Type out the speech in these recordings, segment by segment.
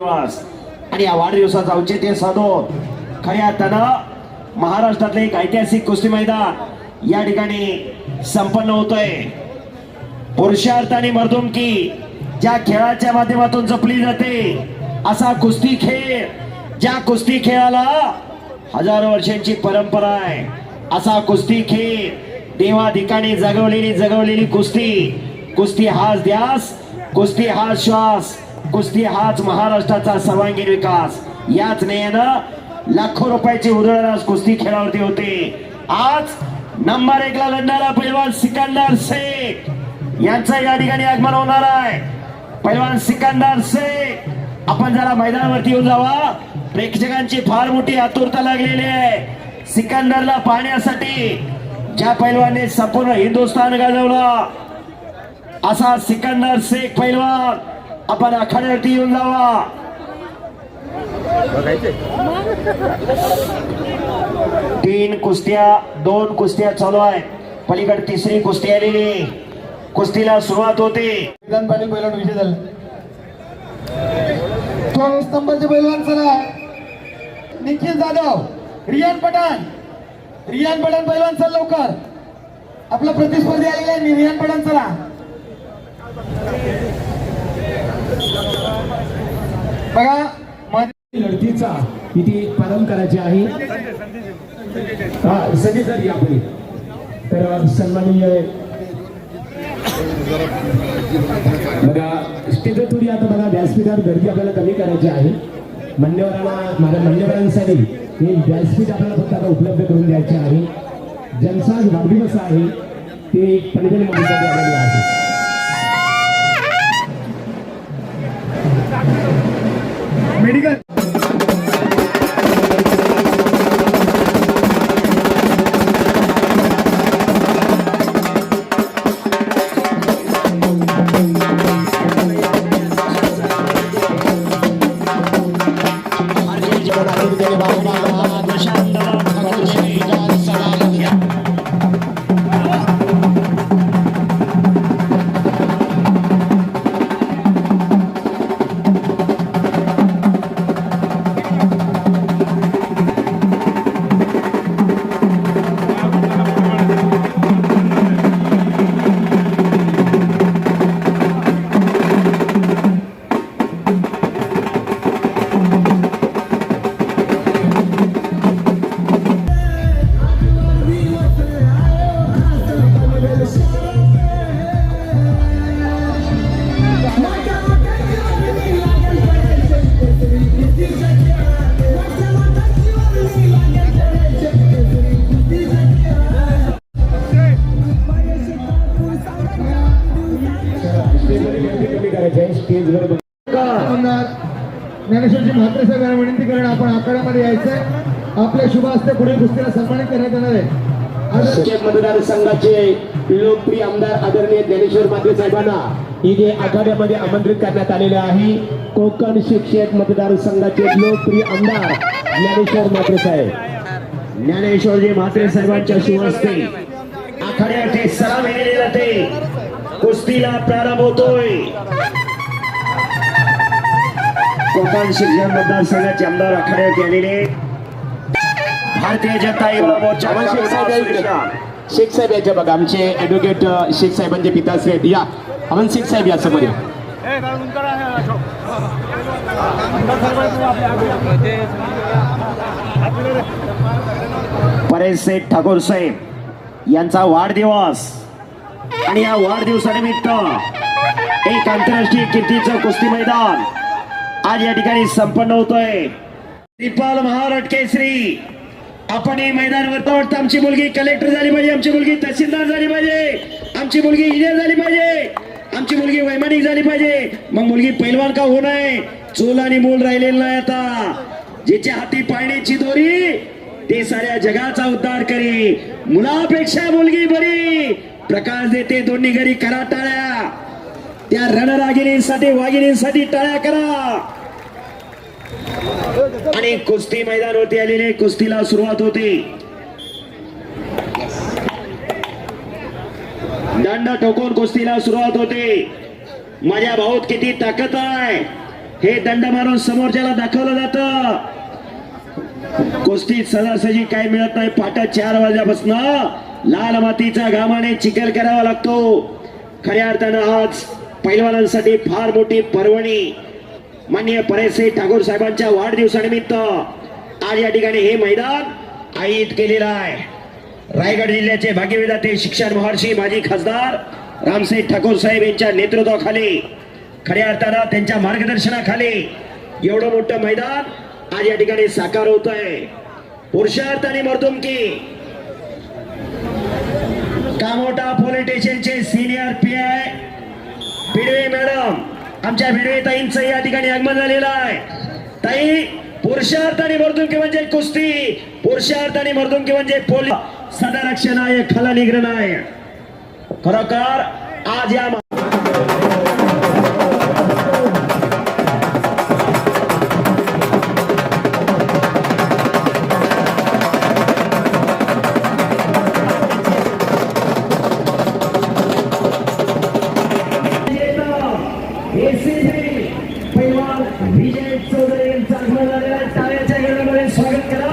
दिवस आणि या वाढदिवसाचं औचित्य साधून खऱ्या अर्थानं महाराष्ट्रातले एक ऐतिहासिक कुस्ती मैदान या ठिकाणी संपन्न होतोय. पुरुषार्थ आणि मर्दुमकी ज्या खेळाच्या माध्यमातून जपली जाते असा कुस्ती खेळ ज्या कुस्ती खेळाला हजारो वर्षांची परंपरा आहे असा कुस्ती खेळ देवाधिकाने जगवलेली जगवलेली कुस्ती कुस्ती हाच ध्यास कुस्ती हा श्वास कुस्ती हाच महाराष्ट्राचा सर्वांगीण विकास. याच नेयानं लाखो रुपयाची उदळराज कुस्ती खेळावरती होते. आज नंबर एकला लढणारा पैलवान सिकंदर शेख यांचं या ठिकाणी आगमन होणार आहे. पैलवान सिकंदर शेख आपण जरा मैदानावरती येऊन जावा. प्रेक्षकांची फार मोठी आतुरता लागलेली आहे. सिकंदरला पाहण्यासाठी ज्या पैलवानने संपूर्ण हिंदुस्थान गाजवला असा सिकंदर शेख पैलवान. आपण आखाड्यावरती येऊन जावा. तीन कुस्त्या दोन कुस्त्या चालू आहे पलीकडे तिसरी कुस्ती आलेली. कुस्तीला सुरुवात होते. मैदान पाणी पैलवान विजय झाला. चोवीस नंबरचे पैलवान चला निखिल जाधव रियान पठाण. रियान पठाण पैलवान चल लवकर. आपला प्रतिस्पर्धी आलेला आहे रियान पठाण चला बघा माझ्या लढतीचा इथे पालन करायचे आहे हा सगळे जर या तर सन्माननीय बघा स्टेजवर थोडी आता बघा व्यासपीठावर गर्दी आपल्याला कमी करायची आहे. मान्यवरांना माझ्या मान्यवरांसाठी हे व्यासपीठ आपल्याला फक्त आता उपलब्ध करून द्यायचे आहे. जनसाज वाढदिवस आहे ते पणवेल आलेले आहे. करायची आहे स्टेजवर ज्ञानेश्वरची म्हात्रे साहेब यांना विनंती करणं आपण आखाड्यामध्ये यायचंय. आपल्या शुभ हस्ते पुढील कुस्तीला सन्मानित करण्यात येणार आहे. मतदारसंघाचे लोकप्रिय आमदार आदरणीय ज्ञानेश्वर मात्रे साहेबांना इथे आखाड्यामध्ये आमंत्रित करण्यात आलेले आहे. कोकण शिक्षक मतदारसंघाचे लोकप्रिय आमदार ज्ञानेश्वर मात्रे साहेब. ज्ञानेश्वरजी म्हात्रे साहेबांच्या शिवस्ते आखाड्यावरती सलाम केले जाते कुस्तीला प्रारंभ होतोय. कोकण शिक्षण मतदारसंघाचे आमदार आखाड्यात आलेले भारतीय जनता युवा मोर्चा साहेब. शेख साहेब याच्या बघा आमचे ऍडव्होकेट शेख साहेबांचे पिताश्री आहेत या अमन शेख साहेब या समोर या. परेश सेठ ठाकूर साहेब यांचा वाढदिवस आणि या वाढदिवसानिमित्त एक आंतरराष्ट्रीय कीर्तीचं कुस्ती मैदान आज या ठिकाणी संपन्न होतोय. दीपाल महाराज केसरी आपण हे मैदानावर वाटतं आमची मुलगी कलेक्टर झाली पाहिजे आमची मुलगी तहसीलदार झाली पाहिजे आमची मुलगी इंजिनियर झाली पाहिजे आमची मुलगी वैमानिक झाली पाहिजे. मग मुलगी पैलवान का होऊ नये? चूल आणि मूल राहिलेलं नाही आता. जिच्या हाती पाळण्याची दोरी ते साऱ्या जगाचा उद्धार करी. मुलापेक्षा मुलगी बरी. प्रकाश देते दोन्ही घरी करा टाळ्या त्या रणरागिणींसाठी वाघिणींसाठी टाळ्या करा. आणि कुस्ती मैदान होती आलेले कुस्तीला सुरुवात होती. दंड ठोकून कुस्तीला सुरुवात होते. माझ्या भाऊत किती ताकद आहे. हे दंड मारून समोरच्याला दाखवलं जात. कुस्तीत सदासजी काय मिळत नाही. पाटा चार वाजल्यापासून लाल मातीचा घामाने चिखल करावा लागतो. खऱ्या अर्थानं आज पैलवानांसाठी फार मोठी पर्वणी. माननीय परेशे ठाकूर साहेबांच्या वाढदिवसानिमित्त आज या ठिकाणी हे मैदान आयोजित केलेलं आहे. रायगड जिल्ह्याचे भाग्यविधाते शिक्षण महर्षी माजी खासदार रामसेठ ठाकूर साहेब यांच्या नेतृत्वाखाली खऱ्या अर्थानं त्यांच्या मार्गदर्शनाखाली एवढं मोठं मैदान आज या ठिकाणी साकार होत आहे पुरुषार्थ आणि मर्दुमकी. कामोटा पोलीस स्टेशनचे senior P I Pidwe madam. आमच्या भिडवे ताईंचं या ठिकाणी आगमन झालेलं आहे. ताई पुरुषार्थ आणि मर्दुंकी म्हणजे कुस्ती. पुरुषार्थ आणि मर्दुंकी म्हणजे पोलीस सदारक्षण आहे खला निग्रह आहे खरोखर आज या ACB पैलवान विजय चौधरी यांचं आगमन झालेलं आहे. टाळ्याच्या गजरामध्ये स्वागत करा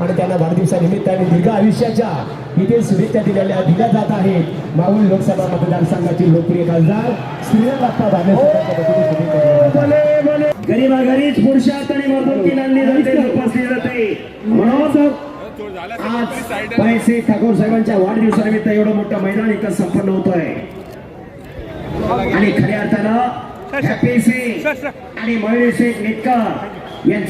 आणि त्यांना वाढदिवसानिमित्ताने दीर्घ आयुष्याच्या इथे शुभेच्छा दिलेल्या दिल्या जात आहेत. माहुल लोकसभा मतदारसंघाचे लोकप्रिय खासदार श्रीराम बाप्पा बाबे गरीबागरीच पुरुषार्थ आणि मर्दुमकी आणली जाते जोपासली जाते. म्हणून आज पैसे ठाकूर साहेबांच्या वाढदिवसानिमित्त एवढं मोठं मैदान इथं संपन्न होत आहे आणि खऱ्या अर्थानं आणि मयुरी सिंग नेटकर यांचं